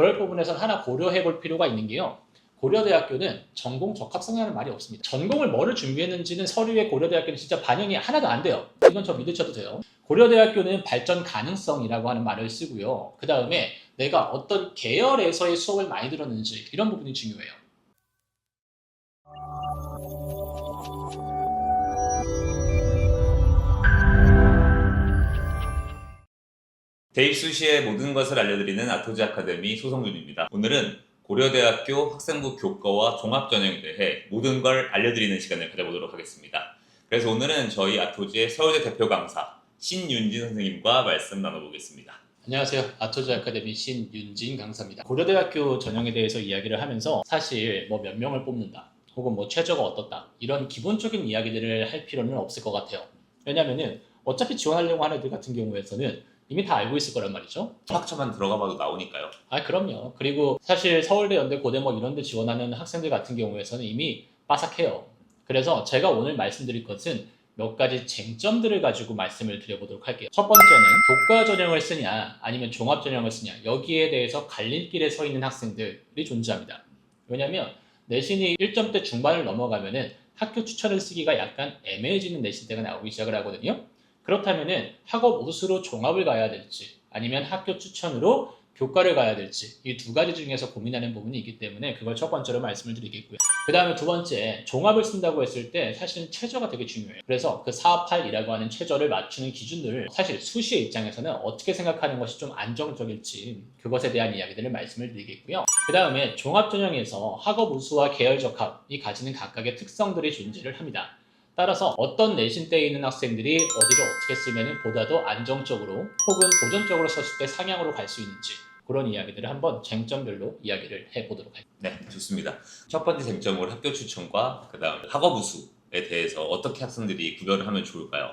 그럴 부분에선 하나 고려해 볼 필요가 있는 게요. 고려대학교는 전공 적합성이라는 말이 없습니다. 전공을 뭐를 준비했는지는 서류에 고려대학교는 진짜 반영이 하나도 안 돼요. 이건 저 믿으셔도 돼요. 고려대학교는 발전 가능성이라고 하는 말을 쓰고요. 그 다음에 내가 어떤 계열에서의 수업을 많이 들었는지 이런 부분이 중요해요. 대입 수시의 모든 것을 알려드리는 아토지 아카데미 소성준입니다. 오늘은 고려대학교 학생부 교과와 종합전형에 대해 모든 걸 알려드리는 시간을 가져보도록 하겠습니다. 그래서 오늘은 저희 아토지의 서울대 대표 강사 신윤진 선생님과 말씀 나눠보겠습니다. 안녕하세요. 아토즈 아카데미 신윤진 강사입니다. 고려대학교 전형에 대해서 이야기를 하면서 사실 뭐 몇 명을 뽑는다 혹은 뭐 최저가 어떻다 이런 기본적인 이야기들을 할 필요는 없을 것 같아요. 왜냐면은 어차피 지원하려고 하는 애들 같은 경우에서는 이미 다 알고 있을 거란 말이죠. 학처만 들어가봐도 나오니까요. 아 그럼요. 그리고 사실 서울대, 연대, 고대 뭐 이런 데 지원하는 학생들 같은 경우에서는 이미 빠삭해요. 그래서 제가 오늘 말씀드릴 것은 몇 가지 쟁점들을 가지고 말씀을 드려보도록 할게요. 첫 번째는 교과 전형을 쓰냐 아니면 종합 전형을 쓰냐 여기에 대해서 갈림길에 서 있는 학생들이 존재합니다. 왜냐하면 내신이 1점대 중반을 넘어가면은 학교 추천을 쓰기가 약간 애매해지는 내신 때가 나오기 시작을 하거든요. 그렇다면은 학업 우수로 종합을 가야 될지 아니면 학교 추천으로 교과를 가야 될지 이 두 가지 중에서 고민하는 부분이 있기 때문에 그걸 첫 번째로 말씀을 드리겠고요. 그 다음에 두 번째 종합을 쓴다고 했을 때 사실은 최저가 되게 중요해요. 그래서 그 4, 8이라고 하는 최저를 맞추는 기준들을 사실 수시의 입장에서는 어떻게 생각하는 것이 좀 안정적일지 그것에 대한 이야기들을 말씀을 드리겠고요. 그 다음에 종합전형에서 학업 우수와 계열 적합이 가지는 각각의 특성들이 존재를 합니다. 따라서 어떤 내신 때에 있는 학생들이 어디를 어떻게 쓰면 보다도 안정적으로 혹은 도전적으로 썼을 때 상향으로 갈 수 있는지 그런 이야기들을 한번 쟁점별로 이야기를 해보도록 할게요. 네, 좋습니다. 첫 번째 쟁점으로 학교 추천과 그다음 학업 우수에 대해서 어떻게 학생들이 구별을 하면 좋을까요?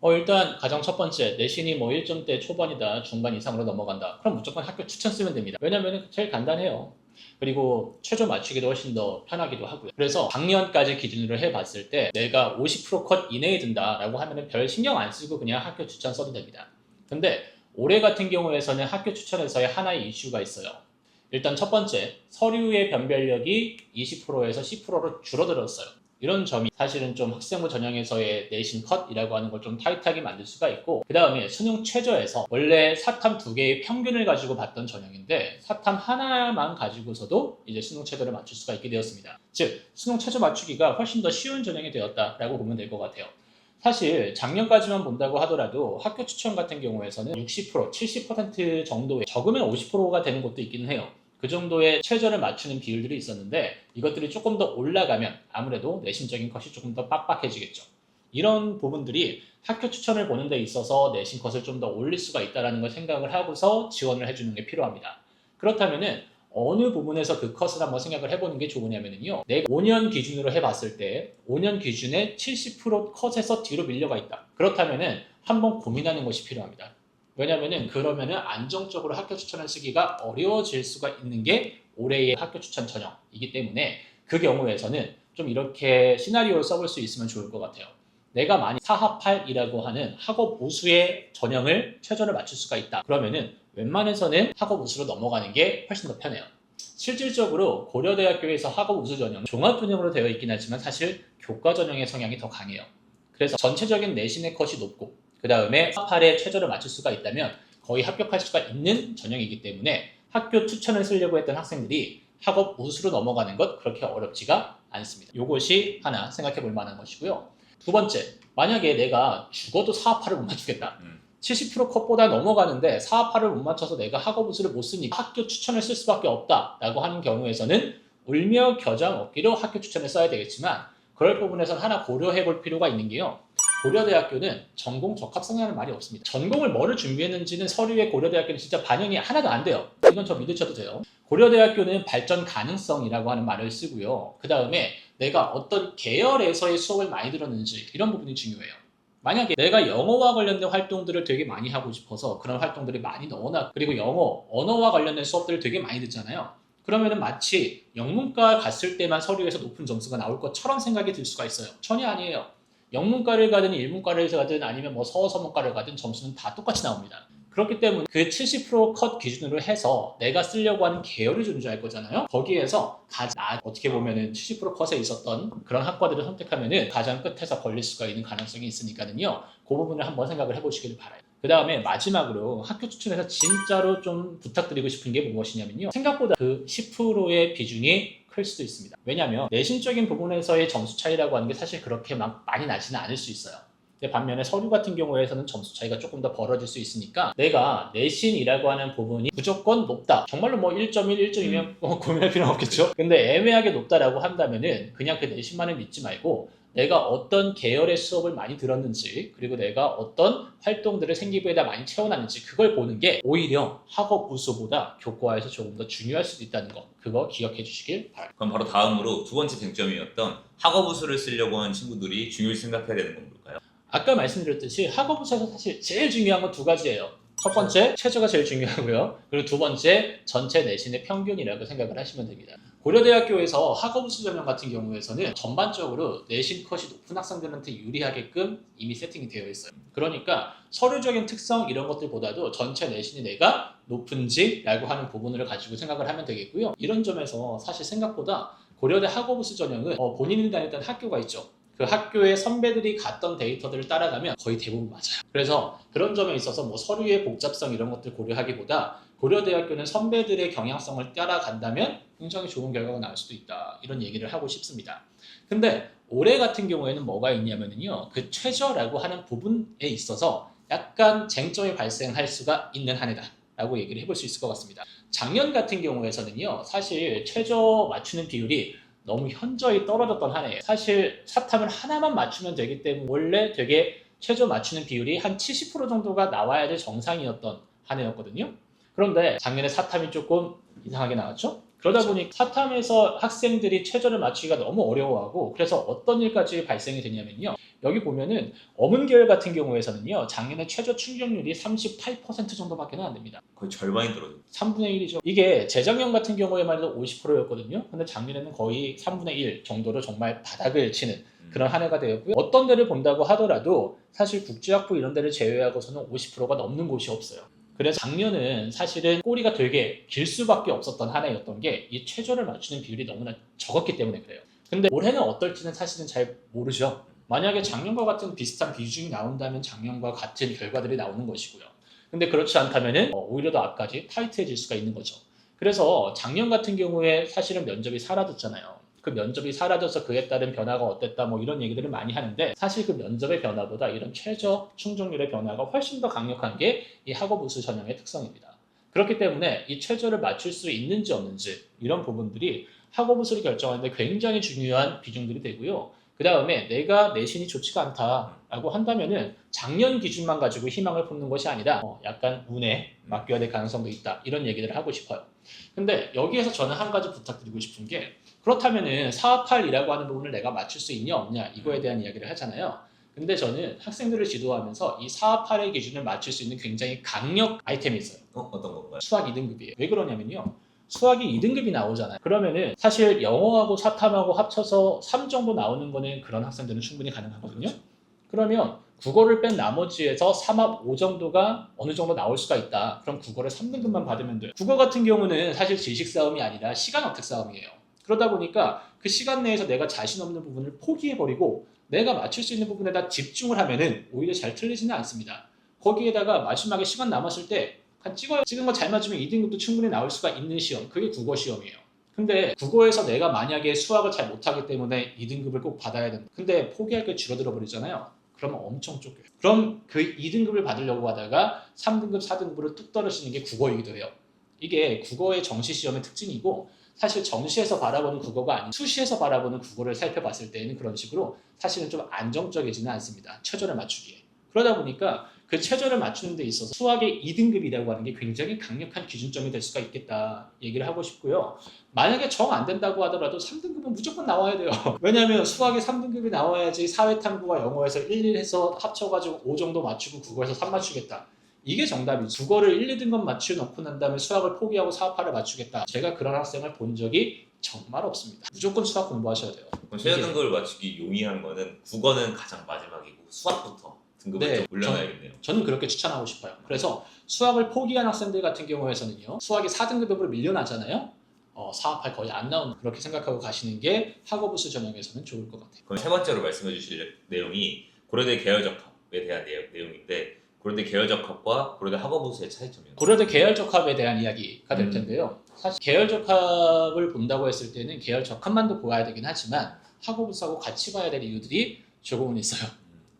어, 일단 가장 첫 번째 내신이 뭐 1점대 초반이다 중반 이상으로 넘어간다 그럼 무조건 학교 추천 쓰면 됩니다 왜냐면 제일 간단해요 그리고 최저 맞추기도 훨씬 더 편하기도 하고요. 그래서 작년까지 기준으로 해봤을 때 내가 50%컷 이내에 든다라고 하면 별 신경 안 쓰고 그냥 학교 추천 써도 됩니다. 근데 올해 같은 경우에서는 학교 추천에서의 하나의 이슈가 있어요. 일단 첫 번째 서류의 변별력이 20%에서 10%로 줄어들었어요 이런 점이 사실은 좀 학생부 전형에서의 내신 컷이라고 하는 걸 좀 타이트하게 만들 수가 있고 그 다음에 수능 최저에서 원래 사탐 두 개의 평균을 가지고 봤던 전형인데 사탐 하나만 가지고서도 이제 수능 최저를 맞출 수가 있게 되었습니다. 즉 수능 최저 맞추기가 훨씬 더 쉬운 전형이 되었다라고 보면 될 것 같아요. 사실 작년까지만 본다고 하더라도 학교 추천 같은 경우에서는 60%, 70% 정도의 적으면 50%가 되는 곳도 있기는 해요. 그 정도의 최저를 맞추는 비율들이 있었는데 이것들이 조금 더 올라가면 아무래도 내신적인 컷이 조금 더 빡빡해지겠죠. 이런 부분들이 학교 추천을 보는 데 있어서 내신 컷을 좀 더 올릴 수가 있다는 걸 생각을 하고서 지원을 해주는 게 필요합니다. 그렇다면은 어느 부분에서 그 컷을 한번 생각을 해보는 게 좋으냐면요. 내가 5년 기준으로 해봤을 때 5년 기준에 70% 컷에서 뒤로 밀려가 있다. 그렇다면은 한번 고민하는 것이 필요합니다. 왜냐면은 그러면은 안정적으로 학교 추천을 쓰기가 어려워질 수가 있는 게 올해의 학교 추천 전형이기 때문에 그 경우에서는 좀 이렇게 시나리오를 써볼 수 있으면 좋을 것 같아요. 내가 만약 4합8이라고 하는 학업 우수의 전형을 최저를 맞출 수가 있다. 그러면은 웬만해서는 학업 우수로 넘어가는 게 훨씬 더 편해요. 실질적으로 고려대학교에서 학업 우수 전형 종합 전형으로 되어 있긴 하지만 사실 교과 전형의 성향이 더 강해요. 그래서 전체적인 내신의 컷이 높고 그 다음에 4합8의 최저를 맞출 수가 있다면 거의 합격할 수가 있는 전형이기 때문에 학교 추천을 쓰려고 했던 학생들이 학업 우수로 넘어가는 것 그렇게 어렵지가 않습니다. 이것이 하나 생각해 볼 만한 것이고요. 두 번째, 만약에 내가 죽어도 4합8을 못 맞추겠다. 음. 70% 컷보다 넘어가는데 4합8을 못 맞춰서 내가 학업 우수를 못 쓰니 학교 추천을 쓸 수밖에 없다라고 하는 경우에서는 울며 겨장 없기로 학교 추천을 써야 되겠지만 그럴 부분에선 하나 고려해 볼 필요가 있는 게요. 고려대학교는 전공 적합성이라는 말이 없습니다. 전공을 뭐를 준비했는지는 서류에 고려대학교는 진짜 반영이 하나도 안 돼요. 이건 저 믿으셔도 돼요. 고려대학교는 발전 가능성이라고 하는 말을 쓰고요. 그 다음에 내가 어떤 계열에서의 수업을 많이 들었는지 이런 부분이 중요해요. 만약에 내가 영어와 관련된 활동들을 되게 많이 하고 싶어서 그런 활동들을 많이 넣어놔 그리고 영어, 언어와 관련된 수업들을 되게 많이 듣잖아요. 그러면은 마치 영문과 갔을 때만 서류에서 높은 점수가 나올 것처럼 생각이 들 수가 있어요. 전혀 아니에요. 영문과를 가든 일문과를 가든 아니면 뭐 서서문과를 가든 점수는 다 똑같이 나옵니다. 그렇기 때문에 그 70%컷 기준으로 해서 내가 쓰려고 하는 계열이 존재할 거잖아요. 거기에서 가장 나- 어떻게 보면은 70% 컷에 있었던 그런 학과들을 선택하면은 가장 끝에서 걸릴 수가 있는 가능성이 있으니까는요. 그 부분을 한번 생각을 해보시길 바라요. 그 다음에 마지막으로 학교 추천에서 진짜로 좀 부탁드리고 싶은 게 무엇이냐면요. 생각보다 그 10%의 비중이 클 수도 있습니다. 왜냐하면 내신적인 부분에서의 점수 차이라고 하는 게 사실 그렇게 막 많이 나지는 않을 수 있어요. 반면에 서류 같은 경우에서는 점수 차이가 조금 더 벌어질 수 있으니까 내가 내신이라고 하는 부분이 무조건 높다. 정말로 뭐 1.1, 1.2면 뭐 고민할 필요는 없겠죠. 근데 애매하게 높다라고 한다면은 그냥 그 내신만을 믿지 말고 내가 어떤 계열의 수업을 많이 들었는지 그리고 내가 어떤 활동들을 생기부에다 많이 채워놨는지 그걸 보는 게 오히려 학업 우수보다 교과에서 조금 더 중요할 수도 있다는 거 그거 기억해 주시길 바랍니다. 그럼 바로 다음으로 두 번째 쟁점이었던 학업우수를 쓰려고 하는 친구들이 중요시 생각해야 되는 건 뭘까요? 아까 말씀드렸듯이 학업부에서 사실 제일 중요한 건 두 가지예요. 첫 번째 최저가 제일 중요하고요. 그리고 두 번째 전체 내신의 평균이라고 생각을 하시면 됩니다. 고려대학교에서 학업우수 전형 같은 경우에서는 전반적으로 내신 컷이 높은 학생들한테 유리하게끔 이미 세팅이 되어 있어요. 그러니까 서류적인 특성 이런 것들보다도 전체 내신이 내가 높은지라고 하는 부분을 가지고 생각을 하면 되겠고요. 이런 점에서 사실 생각보다 고려대 학업우수 전형은 어, 본인이 다녔던 학교가 있죠. 그 학교의 선배들이 갔던 데이터들을 따라가면 거의 대부분 맞아요. 그래서 그런 점에 있어서 뭐 서류의 복잡성 이런 것들 고려하기보다 고려대학교는 선배들의 경향성을 따라간다면 굉장히 좋은 결과가 나올 수도 있다. 이런 얘기를 하고 싶습니다. 근데 올해 같은 경우에는 뭐가 있냐면요. 그 최저라고 하는 부분에 있어서 약간 쟁점이 발생할 수가 있는 한 해다. 라고 얘기를 해볼 수 있을 것 같습니다. 작년 같은 경우에서는요. 사실 최저 맞추는 비율이 너무 현저히 떨어졌던 한 해예요. 사실 사탐을 하나만 맞추면 되기 때문에 원래 되게 최저 맞추는 비율이 한 70% 정도가 나와야 될 정상이었던 한 해였거든요. 그런데 작년에 사탐이 조금 이상하게 나왔죠. 그러다 보니 사탐에서 학생들이 최저를 맞추기가 너무 어려워하고 그래서 어떤 일까지 발생이 되냐면요. 여기 보면은 어문계열 같은 경우에서는요. 작년에 최저 충족률이 38% 정도밖에 안 됩니다. 거의 절반이 떨어졌어요. 3분의 1이죠. 이게 재작년 같은 경우에만 해도 50%였거든요. 근데 작년에는 거의 3분의 1 정도로 정말 바닥을 치는 음. 그런 한 해가 되었고요. 어떤 데를 본다고 하더라도 사실 국제학부 이런 데를 제외하고서는 50%가 넘는 곳이 없어요. 그래서 작년은 사실은 꼬리가 되게 길 수밖에 없었던 한 해였던 게 이 최저를 맞추는 비율이 너무나 적었기 때문에 그래요. 근데 올해는 어떨지는 사실은 잘 모르죠. 만약에 작년과 같은 비슷한 비중이 나온다면 작년과 같은 결과들이 나오는 것이고요. 근데 그렇지 않다면은 어, 오히려 더 앞까지 타이트해질 수가 있는 거죠. 그래서 작년 같은 경우에 사실은 면접이 사라졌잖아요. 그 면접이 사라져서 그에 따른 변화가 어땠다 뭐 이런 얘기들을 많이 하는데 사실 그 면접의 변화보다 이런 최저 충족률의 변화가 훨씬 더 강력한 게 이 학업 우수 전형의 특성입니다. 그렇기 때문에 이 최저를 맞출 수 있는지 없는지 이런 부분들이 학업 우수를 결정하는데 굉장히 중요한 비중들이 되고요. 그 다음에 내가 내신이 좋지가 않다라고 한다면은 작년 기준만 가지고 희망을 품는 것이 아니라 어, 약간 운에 맡겨야 될 가능성도 있다 이런 얘기들을 하고 싶어요. 근데 여기에서 저는 한 가지 부탁드리고 싶은 게 그렇다면은 458이라고 하는 부분을 내가 맞출 수 있냐 없냐 이거에 대한 이야기를 하잖아요. 근데 저는 학생들을 지도하면서 이 458의 기준을 맞출 수 있는 굉장히 강력 아이템이 있어요. 어, 어떤 건가요? 수학 2등급이에요. 왜 그러냐면요. 수학이 2등급이 나오잖아요. 그러면은 사실 영어하고 사탐하고 합쳐서 3 정도 나오는 거는 그런 학생들은 충분히 가능하거든요. 그러면 국어를 뺀 나머지에서 3합 5 정도가 어느 정도 나올 수가 있다. 그럼 국어를 3등급만 받으면 돼요. 국어 같은 경우는 사실 지식 싸움이 아니라 시간 어택 싸움이에요. 그러다 보니까 그 시간 내에서 내가 자신 없는 부분을 포기해버리고 내가 맞출 수 있는 부분에다 집중을 하면은 오히려 잘 틀리지는 않습니다. 거기에다가 마지막에 시간 남았을 때한 찍어요. 찍은 거 잘 맞으면 2등급도 충분히 나올 수가 있는 시험. 그게 국어 시험이에요. 근데 국어에서 내가 만약에 수학을 잘 못하기 때문에 2등급을 꼭 받아야 된다. 근데 포기할 게 줄어들어 버리잖아요. 그러면 엄청 쫓겨요. 그럼 그 2등급을 받으려고 하다가 3등급, 4등급으로 뚝 떨어지는 게 국어이기도 해요. 이게 국어의 정시 시험의 특징이고 사실 정시에서 바라보는 국어가 아닌 수시에서 바라보는 국어를 살펴봤을 때는 그런 식으로 사실은 좀 안정적이지는 않습니다. 최저를 맞추기에. 그러다 보니까 그 최저를 맞추는 데 있어서 수학의 2등급이라고 하는 게 굉장히 강력한 기준점이 될 수가 있겠다 얘기를 하고 싶고요. 만약에 정 안 된다고 하더라도 3등급은 무조건 나와야 돼요. 왜냐하면 수학에 3등급이 나와야지 사회탐구와 영어에서 1, 1 해서 합쳐가지고 5 정도 맞추고 국어에서 3 맞추겠다. 이게 정답이죠. 국어를 1, 2등급 맞춰놓고 난 다음에 수학을 포기하고 4, 8을 맞추겠다. 제가 그런 학생을 본 적이 정말 없습니다. 무조건 수학 공부하셔야 돼요. 그럼 최저 등급을 맞추기 용이한 거는 국어는 가장 마지막이고 수학부터 등급을 네, 좀 올려놔야겠네요. 저는 그렇게 추천하고 싶어요. 그래서 수학을 포기한 학생들 같은 경우에서는요, 수학이 4등급으로 밀려나잖아요. 어, 사업할 거의 안 나오는 그렇게 생각하고 가시는 게 학업우수 전형에서는 좋을 것 같아요. 그럼 세 번째로 말씀해 주실 내용이 고려대 계열적합에 대한 내용, 내용인데 고려대 계열적합과 고려대 학업우수의 차이점이요. 고려대 계열적합에 대한 이야기가 될 음. 텐데요. 사실 계열적합을 본다고 했을 때는 계열적합만도 보아야 되긴 하지만 학업우수하고 같이 봐야 될 이유들이 조금은 있어요.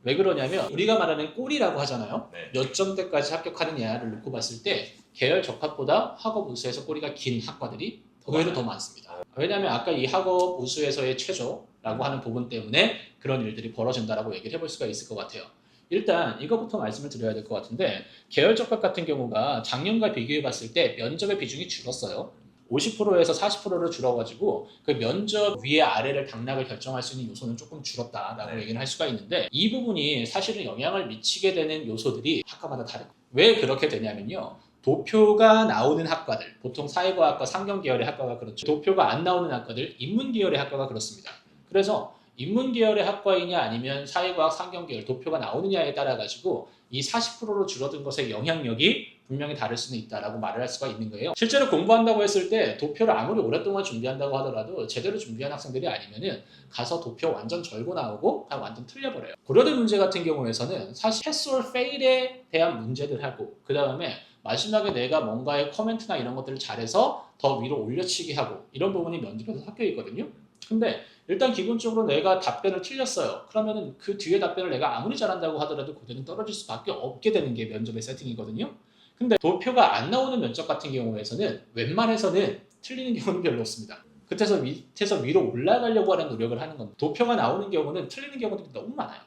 왜 그러냐면 우리가 말하는 꼴이라고 하잖아요. 네. 몇 점대까지 합격하느냐를 놓고 봤을 때 계열 적합보다 학업 우수에서 꼬리가 긴 학과들이 의외로 더 많습니다. 왜냐하면 아까 이 학업 우수에서의 최저라고 하는 부분 때문에 그런 일들이 벌어진다라고 얘기를 해볼 수가 있을 것 같아요. 일단 이거부터 말씀을 드려야 될 것 같은데 계열 적합 같은 경우가 작년과 비교해 봤을 때 면접의 비중이 줄었어요. 50%에서 40%로 줄어가지고 그 면접 위에 아래를 당락을 결정할 수 있는 요소는 조금 줄었다라고 네. 얘기를 할 수가 있는데 이 부분이 사실은 영향을 미치게 되는 요소들이 학과마다 다르고 왜 그렇게 되냐면요. 도표가 나오는 학과들, 보통 사회과학과 상경 계열의 학과가 그렇죠. 도표가 안 나오는 학과들, 인문 계열의 학과가 그렇습니다. 그래서 인문 계열의 학과이냐 아니면 사회과학 상경 계열 도표가 나오느냐에 따라 가지고 이 40%로 줄어든 것의 영향력이 분명히 다를 수는 있다라고 말을 할 수가 있는 거예요. 실제로 공부한다고 했을 때 도표를 아무리 오랫동안 준비한다고 하더라도 제대로 준비한 학생들이 아니면은 가서 도표 완전 절고 나오고 그냥 완전 틀려버려요. 고려대 문제 같은 경우에서는 사실 패스올 페일에 대한 문제들하고 그 다음에 마지막에 내가 뭔가의 커멘트나 이런 것들을 잘해서 더 위로 올려치기 하고 이런 부분이 면접에서 섞여 있거든요. 근데 일단 기본적으로 내가 답변을 틀렸어요. 그러면은 그 뒤에 답변을 내가 아무리 잘한다고 하더라도 고대는 떨어질 수밖에 없게 되는 게 면접의 세팅이거든요. 근데 도표가 안 나오는 면접 같은 경우에서는 웬만해서는 틀리는 경우는 별로 없습니다. 그때서 밑에서 위로 올라가려고 하는 노력을 하는 겁니다. 도표가 나오는 경우는 틀리는 경우들이 너무 많아요.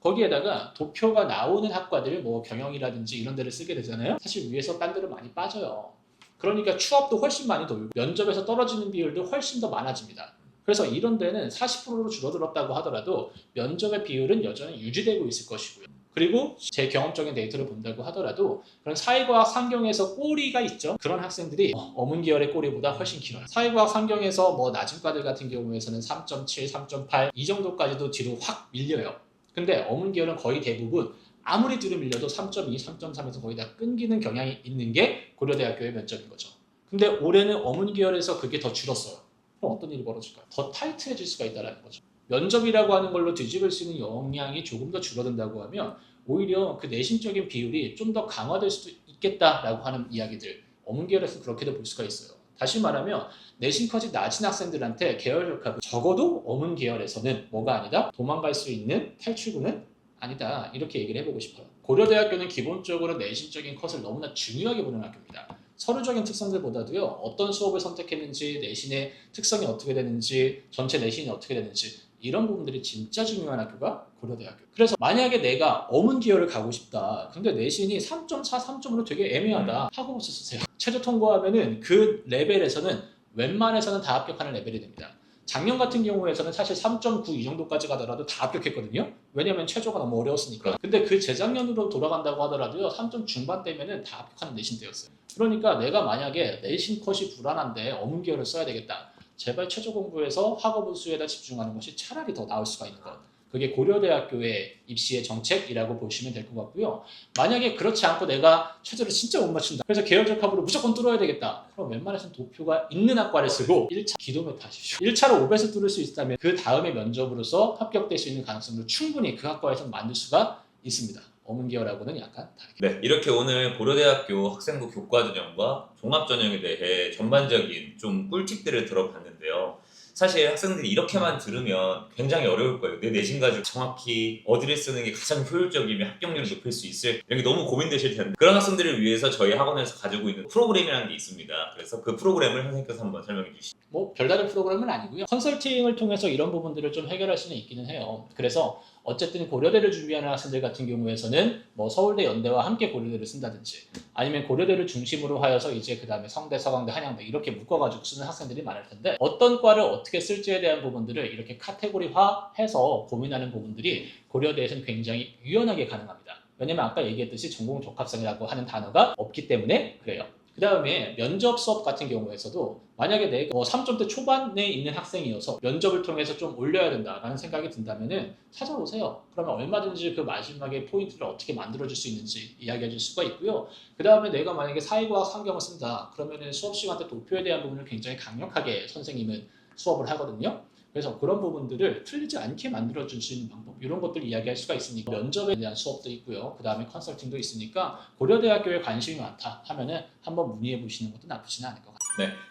거기에다가 도표가 나오는 학과들 뭐 경영이라든지 이런 데를 쓰게 되잖아요. 사실 위에서 딴 데로 많이 빠져요. 그러니까 추업도 훨씬 많이 돌고 면접에서 떨어지는 비율도 훨씬 더 많아집니다. 그래서 이런 데는 40%로 줄어들었다고 하더라도 면접의 비율은 여전히 유지되고 있을 것이고요. 그리고 제 경험적인 데이터를 본다고 하더라도 그런 사회과학 상경에서 꼬리가 있죠. 그런 학생들이 어, 어문 계열의 꼬리보다 훨씬 길어요. 사회과학 상경에서 뭐 낮은 과들 같은 경우에서는 3.7, 3.8 이 정도까지도 뒤로 확 밀려요. 근데 어문 계열은 거의 대부분 아무리 뒤로 밀려도 3.2, 3.3에서 거의 다 끊기는 경향이 있는 게 고려대학교의 면접인 거죠. 근데 올해는 어문 계열에서 그게 더 줄었어요. 그럼 어떤 일이 벌어질까요? 더 타이트해질 수가 있다는 거죠. 면접이라고 하는 걸로 뒤집을 수 있는 영향이 조금 더 줄어든다고 하면 오히려 그 내신적인 비율이 좀 더 강화될 수도 있겠다라고 하는 이야기들 어문 계열에서 그렇게도 볼 수가 있어요. 다시 말하면 내신까지 낮은 학생들한테 계열 적합은 적어도 어문 계열에서는 뭐가 아니다 도망갈 수 있는 탈출구는 아니다 이렇게 얘기를 해보고 싶어요. 고려대학교는 기본적으로 내신적인 컷을 너무나 중요하게 보는 학교입니다. 서류적인 특성들보다도요 어떤 수업을 선택했는지 내신의 특성이 어떻게 되는지 전체 내신이 어떻게 되는지 이런 부분들이 진짜 중요한 학교가 고려대학교. 그래서 만약에 내가 어문 계열을 가고 싶다. 근데 내신이 3.4, 3.5로 되게 애매하다. 학업부터 쓰세요. 최저 통과하면은 그 레벨에서는 웬만해서는 다 합격하는 레벨이 됩니다. 작년 같은 경우에서는 사실 3.9 이 정도까지 가더라도 다 합격했거든요. 왜냐면 최저가 너무 어려웠으니까. 근데 그 재작년으로 돌아간다고 하더라도요. 3점 중반 되면은 다 합격하는 내신 때였어요. 그러니까 내가 만약에 내신 컷이 불안한데 어문 계열을 써야 되겠다. 제발 최저 공부에서 학업 우수에다 집중하는 것이 차라리 더 나을 수가 있는 것. 그게 고려대학교의 입시의 정책이라고 보시면 될 것 같고요. 만약에 그렇지 않고 내가 최저를 진짜 못 맞춘다. 그래서 계열적 합으로 무조건 뚫어야 되겠다. 그럼 웬만해서는 도표가 있는 학과를 쓰고 1차 기도메타 하십시오. 1차로 5배수 뚫을 수 있다면 그 다음에 면접으로서 합격될 수 있는 가능성을 충분히 그 학과에서 만들 수가 있습니다. 어문 계열하고는 약간 다르게. 네, 이렇게 오늘 고려대학교 학생부 교과 전형과 종합 전형에 대해 전반적인 좀 꿀팁들을 들어봤는데요. 사실 학생들이 이렇게만 들으면 굉장히 어려울 거예요. 내 내신 가지고 정확히 어디를 쓰는 게 가장 효율적이며 합격률을 높일 수 있을 이런 게 너무 고민되실 텐데 그런 학생들을 위해서 저희 학원에서 가지고 있는 프로그램이라는 게 있습니다. 그래서 그 프로그램을 선생님께서 한번 설명해 주시죠. 뭐 별다른 프로그램은 아니고요. 컨설팅을 통해서 이런 부분들을 좀 해결할 수는 있기는 해요. 그래서 어쨌든 고려대를 준비하는 학생들 같은 경우에서는 뭐 서울대, 연대와 함께 고려대를 쓴다든지 아니면 고려대를 중심으로 하여서 이제 그 다음에 성대, 서강대, 한양대 이렇게 묶어가지고 쓰는 학생들이 많을 텐데 어떤 과를 어떻게 쓸지에 대한 부분들을 이렇게 카테고리화해서 고민하는 부분들이 고려대에서는 굉장히 유연하게 가능합니다. 왜냐면 아까 얘기했듯이 전공 적합성이라고 하는 단어가 없기 때문에 그래요. 그 다음에 면접 수업 같은 경우에서도 만약에 내가 뭐 3점대 초반에 있는 학생이어서 면접을 통해서 좀 올려야 된다라는 생각이 든다면은 찾아오세요. 그러면 얼마든지 그 마지막에 포인트를 어떻게 만들어줄 수 있는지 이야기해 줄 수가 있고요. 그 다음에 내가 만약에 사회과학 환경을 쓴다. 그러면은 수업 시간 때 도표에 대한 부분을 굉장히 강력하게 선생님은 수업을 하거든요. 그래서 그런 부분들을 틀리지 않게 만들어줄 수 있는 방법 이런 것들 이야기할 수가 있으니까 면접에 대한 수업도 있고요. 그 다음에 컨설팅도 있으니까 고려대학교에 관심이 많다 하면은 한번 문의해 보시는 것도 나쁘지는 않을 것 같아요.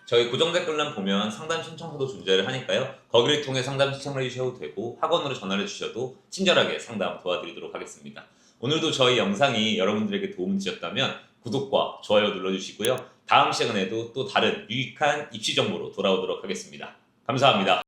저희 고정 댓글란 보면 상담 신청서도 존재를 하니까요. 거기를 통해 상담 신청을 해주셔도 되고 학원으로 전화를 주셔도 친절하게 상담 도와드리도록 하겠습니다. 오늘도 저희 영상이 여러분들에게 도움 주셨다면 구독과 좋아요 눌러주시고요. 다음 시간에도 또 다른 유익한 입시 정보로 돌아오도록 하겠습니다. 감사합니다.